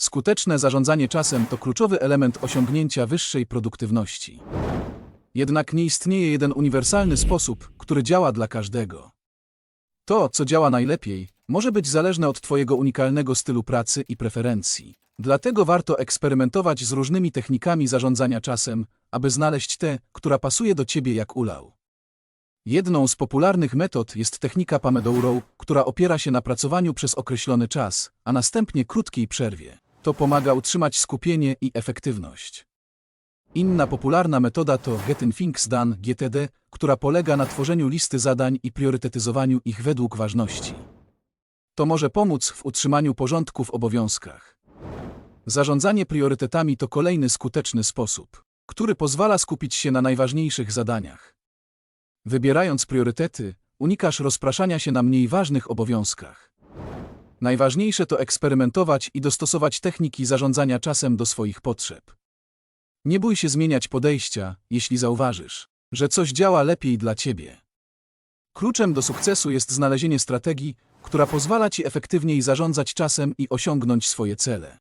Skuteczne zarządzanie czasem to kluczowy element osiągnięcia wyższej produktywności. Jednak nie istnieje jeden uniwersalny sposób, który działa dla każdego. To, co działa najlepiej, może być zależne od Twojego unikalnego stylu pracy i preferencji. Dlatego warto eksperymentować z różnymi technikami zarządzania czasem, aby znaleźć tę, która pasuje do Ciebie jak ulał. Jedną z popularnych metod jest technika Pomodoro, która opiera się na pracowaniu przez określony czas, a następnie krótkiej przerwie. To pomaga utrzymać skupienie i efektywność. Inna popularna metoda to Getting Things Done GTD, która polega na tworzeniu listy zadań i priorytetyzowaniu ich według ważności. To może pomóc w utrzymaniu porządku w obowiązkach. Zarządzanie priorytetami to kolejny skuteczny sposób, który pozwala skupić się na najważniejszych zadaniach. Wybierając priorytety, unikasz rozpraszania się na mniej ważnych obowiązkach. Najważniejsze to eksperymentować i dostosować techniki zarządzania czasem do swoich potrzeb. Nie bój się zmieniać podejścia, jeśli zauważysz, że coś działa lepiej dla ciebie. Kluczem do sukcesu jest znalezienie strategii, która pozwala ci efektywniej zarządzać czasem i osiągnąć swoje cele.